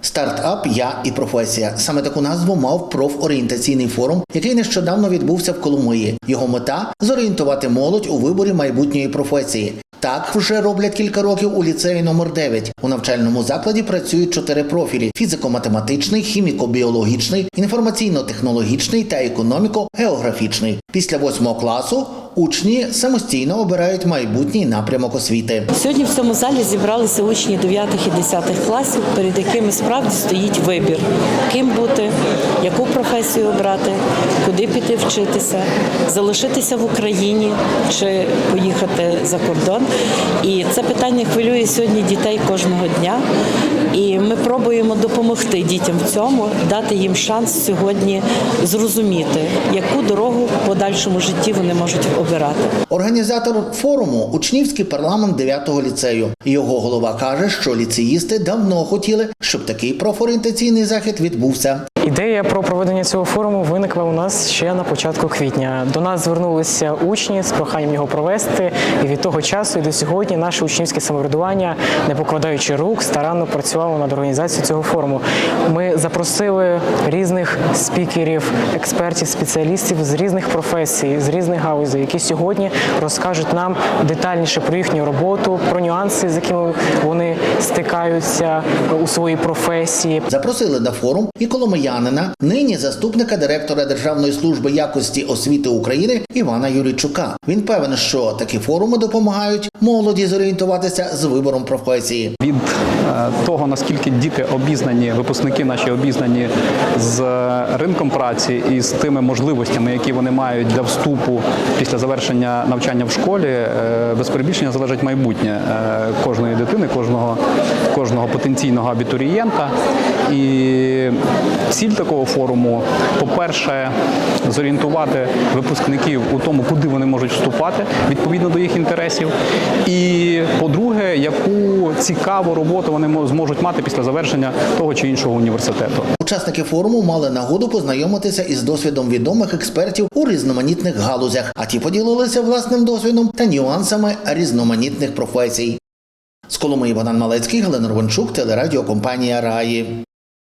Стартап Я і професія. Саме таку назву мав профорієнтаційний форум, який нещодавно відбувся в Коломиї. Його мета зорієнтувати молодь у виборі майбутньої професії. Так вже роблять кілька років у ліцеї номер 9 У навчальному закладі працюють чотири профілі: фізико-математичний, хіміко-біологічний, інформаційно-технологічний та економіко-географічний. Після восьмого класу учні самостійно обирають майбутній напрямок освіти. Сьогодні в цьому залі зібралися учні 9 і 10 класів, перед якими справді стоїть вибір, ким бути, яку професію обрати, куди піти вчитися, залишитися в Україні чи поїхати за кордон. І це питання хвилює сьогодні дітей кожного дня. І ми пробуємо допомогти дітям в цьому, дати їм шанс сьогодні зрозуміти, яку дорогу в подальшому житті вони можуть обирати. Організатор форуму учнівський парламент 9-го ліцею. Його голова каже, що ліцеїсти давно хотіли, щоб такий профорієнтаційний захід відбувся. Ідея про проведення цього форуму виникла у нас ще на початку квітня. До нас звернулися учні з проханням його провести, і від того часу і до сьогодні наше учнівське самоврядування, не покладаючи рук, старанно працювало над організацією цього форуму. Ми запросили різних спікерів, експертів, спеціалістів з різних професій, з різних галузей, які сьогодні розкажуть нам детальніше про їхню роботу, про нюанси, з якими вони стикаються у своїй професії. Запросили на форум і коломиянина, нині заступника директора Державної служби якості освіти України Івана Юрійчука. Він певен, що такі форуми допомагають молоді зорієнтуватися з вибором професії. від е, того, наскільки діти обізнані, випускники наші обізнані з ринком праці і з тими можливостями, які вони мають для вступу після завершення навчання в школі, е, без перебільшення залежить майбутнє е, кожної дитини, кожного, кожного потенційного абітурієнта. І ціль такого форуму, по-перше, зорієнтувати випускників у тому, куди вони можуть вступати відповідно до їх інтересів. І по-друге, яку цікаву роботу вони зможуть мати після завершення того чи іншого університету. Учасники форуму мали нагоду познайомитися із досвідом відомих експертів у різноманітних галузях, а ті поділилися власним досвідом та нюансами різноманітних професій. З Коломиї Богдан Малецький, Галина Рванчук, телерадіокомпанія Раї.